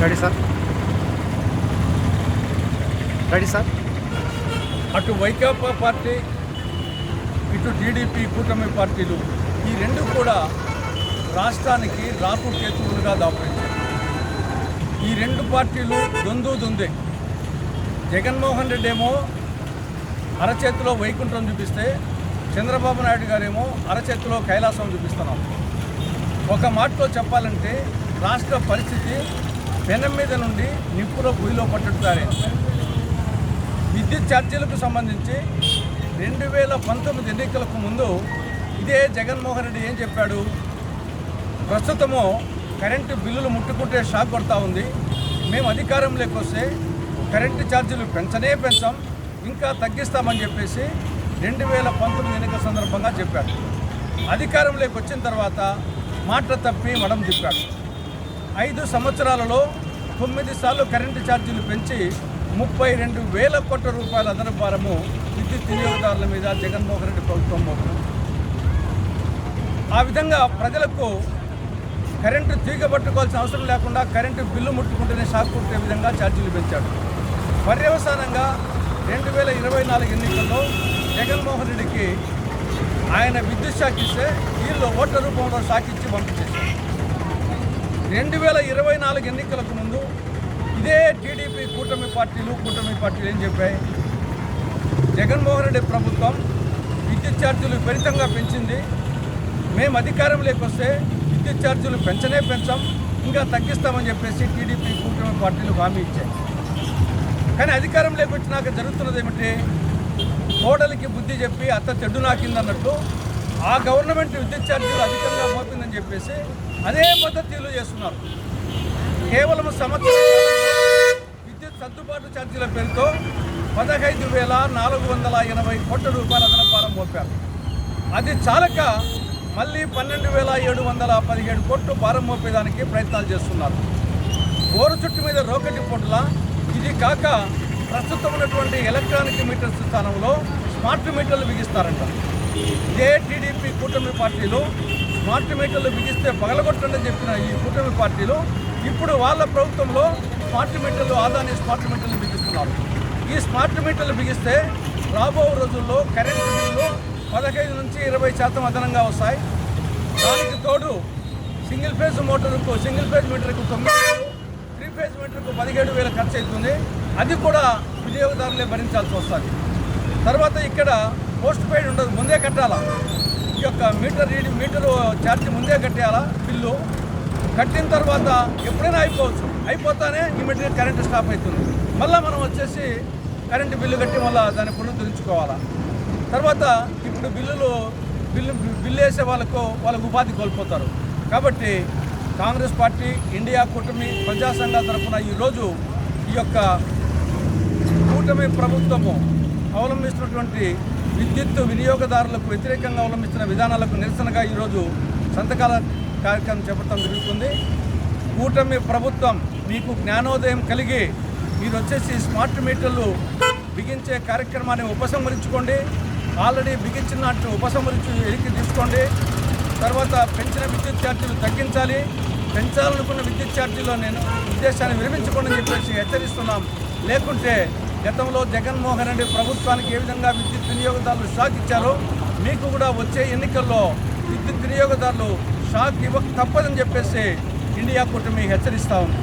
Ready sir ready sir అటు Vaikapa party ఇటు TDP కూటమి పార్టీలు ఈ రెండు కూడా రాష్ట్రానికి రాకు కేతువులుగా దాపరించాయి ఈ రెండు పార్టీలు దొందు దొందే. జగన్మోహన్ రెడ్డి ఏమో అరచేతిలో వైకుంఠం చూపిస్తే చంద్రబాబు నాయుడు గారేమో అరచేతిలో కైలాసం చూపిస్తున్నాం ఒక మాటలో చెప్పాలంటే రాష్ట్ర పరిస్థితి పెనం మీద నుండి నిప్పులో భూమిలో పట్టుతారే. విద్యుత్ ఛార్జీలకు సంబంధించి రెండు వేల పంతొమ్మిది ఎన్నికలకు ముందు ఇదే జగన్మోహన్ రెడ్డి ఏం చెప్పాడు? ప్రస్తుతము కరెంటు బిల్లులు ముట్టుకుంటే షాక్ కొడతా ఉంది. మేము అధికారంలోకి వస్తే కరెంటు ఛార్జీలు పెంచనే పెంచాం. ఇంకా తగ్గిస్తామని చెప్పేసి రెండు వేల పంతొమ్మిది ఎన్నికల సందర్భంగా చెప్పాడు. అధికారంలోకి వచ్చిన తర్వాత మాట తప్పి మడం తిప్పాడు. ఐదు సంవత్సరాలలో తొమ్మిది సార్లు కరెంటు ఛార్జీలు పెంచి ముప్పై రెండు వేల కోట్ల రూపాయల అదనపు భారము విద్యుత్ వినియోగదారుల మీద జగన్మోహన్ రెడ్డి ప్రభుత్వం మోపుతుంది ఆ విధంగా ప్రజలకు కరెంటు తీగ పట్టుకోవాల్సిన అవసరం లేకుండా కరెంటు బిల్లు ముట్టుకుంటేనే షాక్ కొట్టే విధంగా ఛార్జీలు పెంచాడు. పర్యవసానంగా రెండు వేల ఇరవై నాలుగు ఎన్నికల్లో జగన్మోహన్ రెడ్డికి ఆయన విద్యుత్ షాక్ ఇస్తే వీళ్ళు ఓట్ల రూపంలో షాక్ ఇచ్చి పంపించేశారు. రెండు వేల ఇరవై నాలుగు ఎన్నికలకు ముందు ఇదే టీడీపీ కూటమి పార్టీలు కూటమి పార్టీలు ఏం చెప్పాయి? జగన్మోహన్ రెడ్డి ప్రభుత్వం విద్యుత్ ఛార్జీలు విపరీతంగా పెంచింది. మేము అధికారంలోకి వస్తే విద్యుత్ ఛార్జీలు పెంచనే పెంచాం ఇంకా తగ్గిస్తామని చెప్పేసి టీడీపీ కూటమి పార్టీలు హామీ ఇచ్చాయి. కానీ అధికారంలోకి వచ్చినాక జరుగుతున్నది ఏమిటి? కోడలికి బుద్ధి చెప్పి అత్త చెడ్డు నాకిందన్నట్టు ఆ గవర్నమెంట్ విద్యుత్ ఛార్జీలు అధికంగా మోపిందని చెప్పేసి అదే పద్ధతిలో చేస్తున్నారు. కేవలం సంవత్సరం విద్యుత్ సర్దుబాటు ఛార్జీల పేరుతో పదహైదు వేల నాలుగు వందల ఎనభై కోట్ల రూపాయల అదనపు భారం మోపారు. అది చాలక మళ్ళీ పన్నెండు వేల ఏడు వందల పదిహేడు కోట్లు భారం మోపేదానికి ప్రయత్నాలు చేస్తున్నారు. బోరు చుట్టు మీద రోకటి పొట్ల ఇది కాక ప్రస్తుతం ఉన్నటువంటి ఎలక్ట్రానిక్ మీటర్స్ స్థానంలో స్మార్ట్ మీటర్లు బిగిస్తారంట. ఇదే కూటమి పార్టీలు స్మార్ట్ మీటర్లు బిగిస్తే పగలగొట్టండి చెప్పిన ఈ కూటమి పార్టీలు ఇప్పుడు వాళ్ళ ప్రభుత్వంలో స్మార్ట్ మీటర్లు ఆదాని స్మార్ట్ మీటర్లు బిగిస్తున్నారు. ఈ స్మార్ట్ మీటర్లు బిగిస్తే రాబో రోజుల్లో కరెంటు బిల్లు పదహైదు నుంచి ఇరవై శాతం అదనంగా వస్తాయి. దానికి తోడు సింగిల్ ఫేజ్ మోటార్కు సింగిల్ ఫేజ్ మీటర్కు తొమ్మిది వేలు త్రీ ఫేజ్ మీటర్కు పదిహేడు వేలు ఖర్చు అవుతుంది. అది కూడా వినియోగదారులే భరించాల్సి వస్తుంది. తర్వాత ఇక్కడ పోస్ట్ పెయిడ్ ఉండదు ముందే కట్టాలా? మీటర్ రీడింగ్ మీటరు ఛార్జ్ ముందే కట్టేయాలా బిల్లు? కట్టిన తర్వాత ఎప్పుడైనా అయిపోవచ్చు. అయిపోతానే ఇమీడియట్గా కరెంటు స్టాప్ అవుతుంది. మళ్ళీ మనం వచ్చేసి కరెంటు బిల్లు కట్టి మళ్ళీ దాన్ని పునరుద్ధరించుకోవాలా? తర్వాత ఇప్పుడు బిల్లులు బిల్లు బిల్లు వేసే వాళ్ళకు వాళ్ళకు ఉపాధి కోల్పోతారు. కాబట్టి కాంగ్రెస్ పార్టీ ఇండియా కూటమి ప్రజా సంఘాల తరఫున ఈరోజు ఈ యొక్క కూటమి ప్రభుత్వము అవలంబిస్తున్నటువంటి విద్యుత్ వినియోగదారులకు వ్యతిరేకంగా అవలంబిస్తున్న విధానాలకు నిరసనగా ఈరోజు సంతకాల కార్యక్రమం చేపట్టడం జరుగుతుంది. కూటమి ప్రభుత్వం మీకు జ్ఞానోదయం కలిగి మీరు వచ్చేసి స్మార్ట్ మీటర్లు బిగించే కార్యక్రమాన్ని ఉపసంహరించుకోండి. ఆల్రెడీ బిగించినట్టు ఉపసంహరించి వెనక్కి తీసుకోండి. తర్వాత పెంచిన విద్యుత్ ఛార్జీలు తగ్గించాలి. పెంచాలనుకున్న విద్యుత్ ఛార్జీలో నేను ఉద్దేశాన్ని విరమించుకోండి చెప్పేసి హెచ్చరిస్తున్నాం. లేకుంటే గతంలో జగన్మోహన్ రెడ్డి ప్రభుత్వానికి ఏ విధంగా విద్యుత్ వినియోగదారులు షాక్ ఇచ్చారో మీకు కూడా వచ్చే ఎన్నికల్లో విద్యుత్ వినియోగదారులు షాక్ ఇవ్వక తప్పదని చెప్పేసి ఇండియా కూటమి హెచ్చరిస్తూ ఉంది.